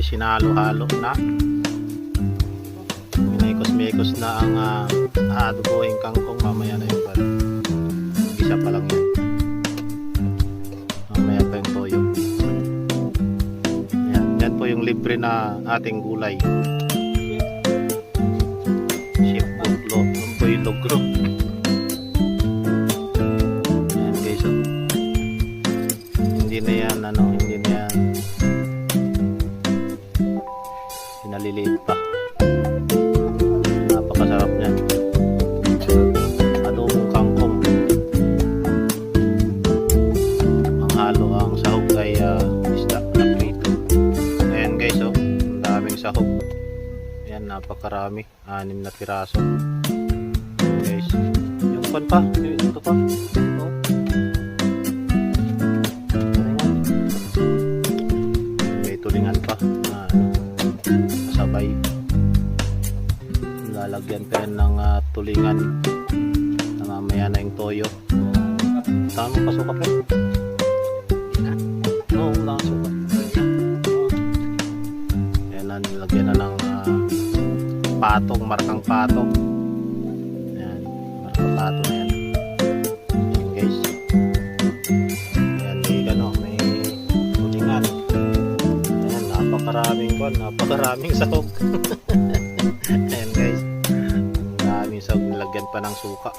guys, sinalo-halo na. Minekos-mekos na ang uh, adobohing kangkong mamaya na yun pala. Isa pa lang yun. Mamaya pa yung toyo. Yan, yan po yung libre na ating gulay. Ship buklo, lumboy logro. Yan guys, oh. Hindi na yan, ano, hindi na yan. Pinaliliit pa. Napakasarap niyan. Adobong kangkong. Ang halo ang sahog ay ah, isda na prito. Ayan guys, oh. Ang daming sahog. Ayan, napakarami. Anim na piraso. Guys. Yung pan pa. Yung ito pa. Lalagyan pa yan ng ah, tulingan. Na mamaya na yung toyo. Saan mo pasukat mo? Oo, wala kang sukat. Yan na, nilagyan na ng ah, patong, markang patong. Yan, markang patong yan. Yan guys. Yan, may Nilagyan pa ng suka.